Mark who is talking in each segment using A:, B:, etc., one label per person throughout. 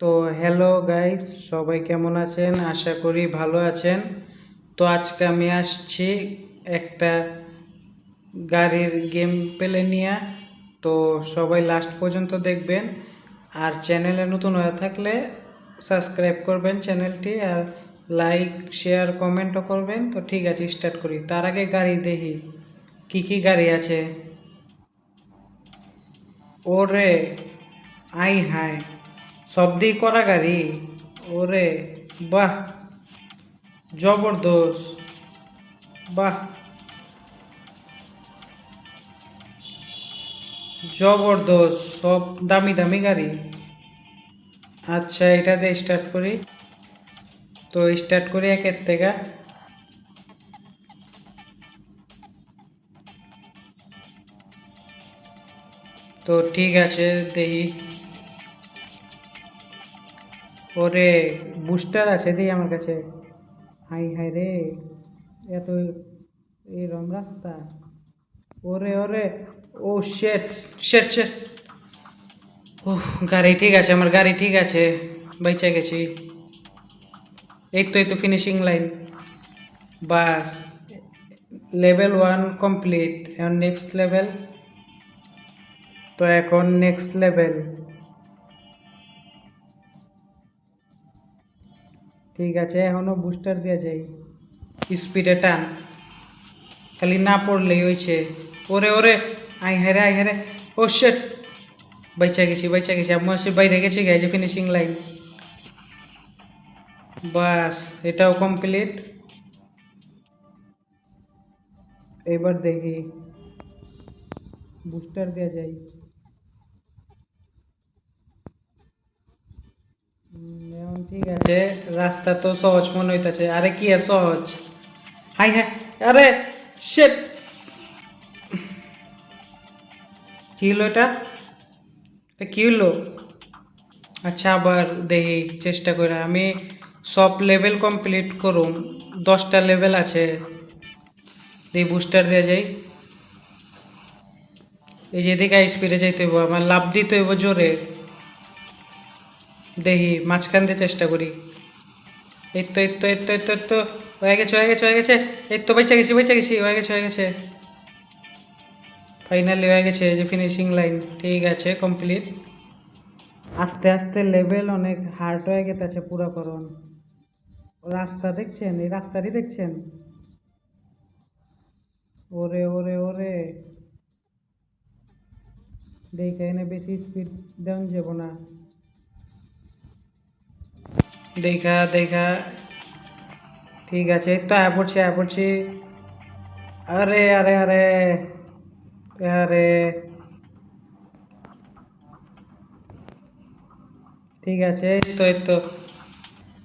A: তো hello guys সবাই কেমন আছেন? আশা করি ভালো আছেন। তো আজকে আমি আসছি একটা গাড়ির গেম পেলে নিয়ে। তো সবাই লাস্ট পর্যন্ত দেখবেন। আর চ্যানেলে নতুন হয়ে থাকলে সাবস্ক্রাইব করবেন চ্যানেলটি আর লাইক শেয়ার কমেন্টও করবেন। তো ঠিক আছে স্টার্ট করি। তার আগে গাড়ি দেখি। কি কি গাড়ি আছে? ওরে, আই হায়। সব দিয়ে করা গাড়ি? ওরে বাহ, জবরদস্ত। বাহ, জবরদস্ত, সব দামি দামি গাড়ি। আচ্ছা এটা দিয়ে স্টার্ট করি। তো স্টার্ট করি একের থেকে। তো ঠিক আছে, দেখি। ওরে বুস্টার আছে দিই আমার কাছে। হাই হাই রে, এত এই এরম রাস্তা। ওরে ওরে, ও শেট শেট শেট ও গাড়ি ঠিক আছে, আমার গাড়ি ঠিক আছে বেঁচে গেছি। এই তো এই তো ফিনিশিং লাইন বাস লেভেল ওয়ান কমপ্লিট এখন নেক্সট লেভেল তো এখন নেক্সট লেভেল ঠিক আছে এখনও বুস্টার দেওয়া যায় স্পিডে টান খালি না পড়লেই হয়েছে ওরে ওরে আই হেরে আই হেরে ও শেট বাইচা গেছি বাইচা গেছি আমার সে বাইরে গেছি গেছে ফিনিশিং লাইন বাস এটাও কমপ্লিট এবার দেখি বুস্টার দেওয়া যায় আছে রাস্তা তো সহজ মনে হইতাছে। আরে কি সহজ? হাই হ্যাঁ আরে শেট কি হলো এটা? কি হলো আচ্ছা আবার দেখি, চেষ্টা করে। আমি সব লেভেল কমপ্লিট করুম। দশটা লেভেল আছে। দেখি বুস্টার দেওয়া যায়। এই যে এদিকে স্পিডে যাইতে হইব। আমার লাভ দিতে হইব জোরে। দেখি মাঝখান দিয়ে চেষ্টা করি। এই তো এই তো এই তো এই তো তো হয়ে গেছে হয়ে গেছে হয়ে গেছে। এই তো বেঁচে গেছি বেঁচে গেছি, হয়ে গেছে হয়ে গেছে। ফাইনালি হয়ে গেছে যে ফিনিশিং লাইন ঠিক আছে কমপ্লিট আস্তে আস্তে লেভেল অনেক হার্ড হয়ে গেছে, পুরাকরণ। রাস্তা দেখছেন? এই রাস্তাটি দেখছেন? ওরে ওরে ওরে। দেখে এনে বেশি স্পিড দেওয়া যাব না। দেখা দেখা। ঠিক আছে তো আয়, পড়ছি আয়, পড়ছি। আরে আরে আরে আরে। ঠিক আছে তো, এই তো।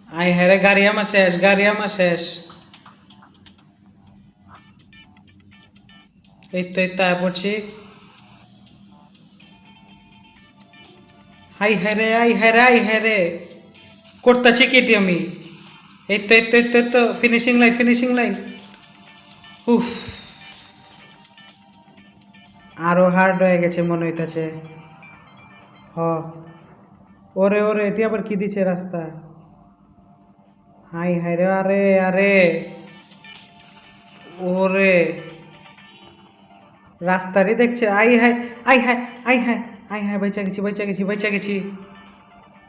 A: আই হ্যাঁ গাড়ি আমার শেষ, গাড়ি আমার শেষ। এই তো এই তো, আয়, পড়ছি। হাই হ্যাঁ রে আই হ্যাঁ রে আই হ্যাঁ রে। করতেছি কেটি আমি? এই তো এই তো এই তো এই তো ফিনিশিং লাইন ফিনিশিং লাইন উফ। আরও হার্ড হয়ে গেছে মনে হইতাছে। হ। ওরে ওরে, এটি আবার কি দিছে রাস্তা? হাই হাই রে, আরে আরে। ওরে। রাস্তারই দেখছে। আই, হাই আই হাই আই হাই আই, হাই, বাইচা গেছি বাইচা গেছি বাইচা গেছি।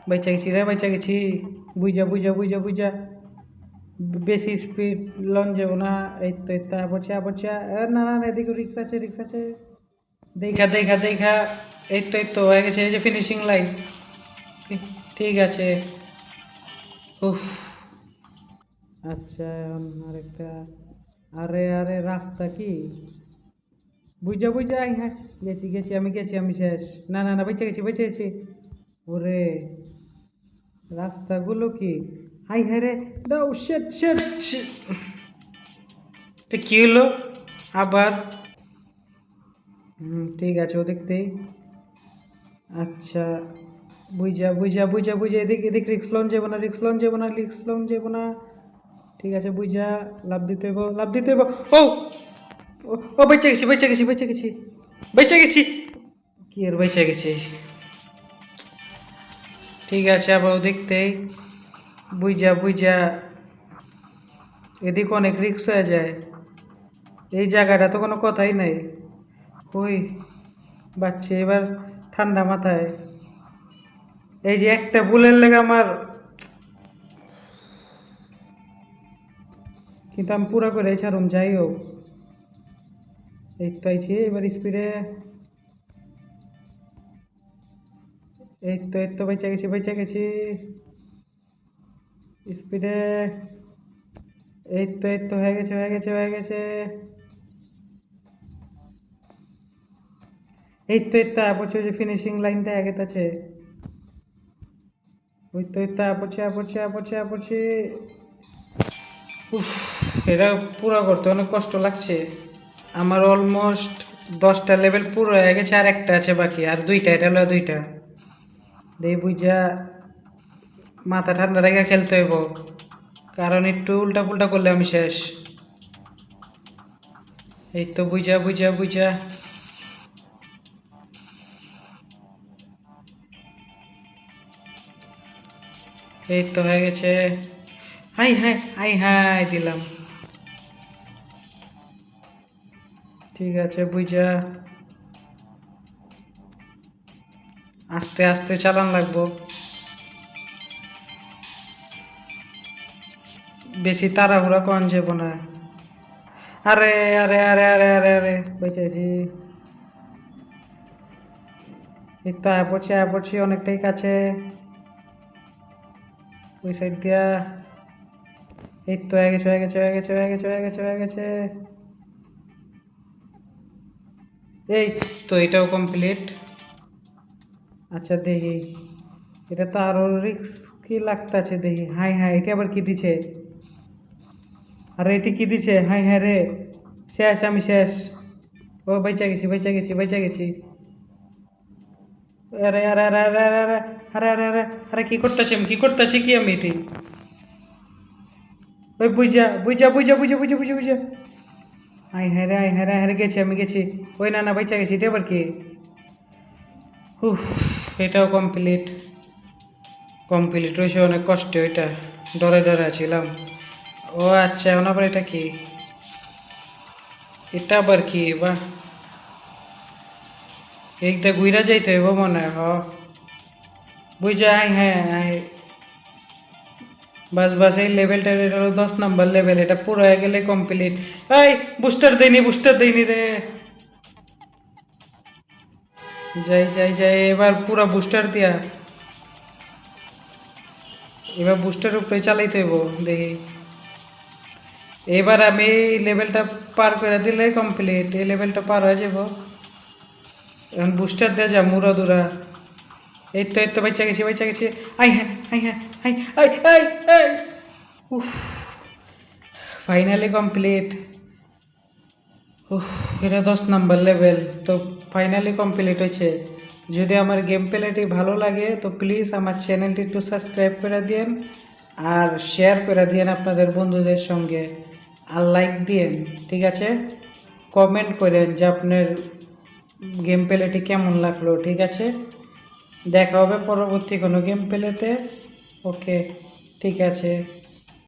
A: বাইচা গেছি রে বাইচা গেছি বুঝা বুঝা বুঝা বুঝা বেশি স্পিড লন যাব না এই তো তো বচা পড়ছে না না এদিকে রিক্সা আছে রিক্সা আছে দেখা দেখা দেখা এই তো এই তো হয়ে গেছে এই যে ফিনিশিং লাইন ঠিক আছে উফ আচ্ছা আরেকটা আরে আরে রাস্তা কি বুঝা বুঝা আই হ্যাঁ গেছি গেছি আমি গেছি আমি শেষ না না না বেঁচে গেছি বেঁচে গেছি ওরে রাস্তাগুলো কি? হাই হাই রে দাও শেট শেট তো কি হলো? আবার? হুম ঠিক আছে ও দেখতেই আচ্ছা বুঝা বুঝা বুঝা বুঝা এদিক এদিক রিক্স লন যাব না রিক্স লন যাব না রিক্স লন যাব না। ঠিক আছে বুঝা লাভ দিতে হইব লাভ দিতে হইব। ও ও, ও বেঁচে গেছি বেঁচে গেছি বেঁচে গেছি বেঁচে গেছি। কি আর বেঁচে গেছি? ঠিক আছে আবার দেখতেই বুঝা বুঝা এদিকে অনেক রিক্স হয়ে যায়। এই জায়গাটা তো কোনো কথাই নাই। ওই বাচ্চা, এবার ঠান্ডা মাথায়। এই যে একটা বুলের লেগে আমার কিন্তু আমি পুরো করে ছাড়ুম, যাই হোক। এই তো এবার স্পিডে এই তো এই তো, বেঁচে গেছি বেঁচে গেছি। স্পিডে এই তো এই তো, হয়ে গেছে হয়ে গেছে হয়ে গেছে। এই তো এই তো আপড়ছে যে ফিনিশিং লাইনটা আগে আছে ওই তো, এই তো আপড়ছে আপড়ছে আপড়ছে উফ, এটা পুরো করতে অনেক কষ্ট লাগছে। আমার অলমোস্ট দশটা লেভেল পুরো হয়ে গেছে, আর একটা আছে বাকি, আর দুইটা, এটা হলো দুইটা। দেই বুঝা মাথা ঠান্ডা রেখে খেলতে হইব। কারণ একটু উল্টা পুল্টা করলে আমি শেষ। এই তো বুঝা বুঝা বুঝা এই তো হয়ে গেছে। হাই হাই হাই হাই দিলাম। ঠিক আছে বুঝা আস্তে আস্তে চালান লাগবো। বেশি তাড়াহুড়া কন যাব না আরে আরে আরে আরে আরে আরে, বেঁচেছি। এই তো আয় পড়ছি আয় পড়ছি অনেকটাই কাছে। ওই সাইড দিয়া। এই তো হয়ে গেছে হয়ে গেছে হয়ে গেছে হয়ে গেছে হয়ে গেছে হয়ে গেছে। এই তো এটাও কমপ্লিট আচ্ছা দেখি এটা তো আরও রিক্স কি লাগতেছে দেখি হাই হাই এটা আবার কি দিছে আরে এটি কি দিছে হাই হাই রে শেষ আমি শেষ ও বেঁচে গেছি বেঁচে গেছি বেঁচে গেছি আরে আরে আরে আরে আরে আরে আরে আরে আরে আরে কি করতেছি আমি কি করতেছি কি আমি এটি ওই বুঝা বুঝা বুঝা বুঝা বুঝা বুঝা বুঝা আই হ্যাঁ রে আই হ্যাঁ রে হ্যাঁ রে গেছি আমি গেছি ওই না না বেঁচে গেছি এটা আবার কি উফ, এটাও কমপ্লিট কমপ্লিট হয়েছে অনেক কষ্ট এটা ডরে ডরে ছিলাম। ও আচ্ছা এখন আবার এটা কি? এটা আবার কি? বাহ। এইটা গুইরা যাইতে হইব মনে হয়, হ। বুঝা আই হ্যাঁ আই বাস বাস, এই লেভেলটা এটা হলো দশ নাম্বার লেভেল এটা পুরো হয়ে গেলে কমপ্লিট এই বুস্টার দেয়নি বুস্টার দেয়নি রে। যাই যাই যাই, এবার পুরো বুস্টার দিয়া। এবার বুস্টার উপরে চালাইতে হইব, দেখি। এবার আমি এই লেভেলটা পার করে দিলে কমপ্লিট এই লেভেলটা পার হয়ে যাব। এখন বুস্টার দেওয়া যা মুরা দুরা। এই তো এই তো বাচ্চা গেছি বাচ্চা গেছি। আই হ্যাঁ আই হ্যাঁ আই আই আই আই। উফ ফাইনালি কমপ্লিট উফ, এটা দশ নাম্বার লেভেল তো ফাইনালি কমপ্লিট হয়েছে। যদি আমার গেম প্লেটি ভালো লাগে, তো প্লিজ আমার চ্যানেলটি একটু সাবস্ক্রাইব করে দিন আর শেয়ার করে দিন আপনাদের বন্ধুদের সঙ্গে আর লাইক দিন ঠিক আছে? কমেন্ট করেন যে আপনার গেম প্লেটি কেমন লাগল, ঠিক আছে? দেখা হবে পরবর্তী কোনো গেম প্লেতে ওকে ঠিক আছে।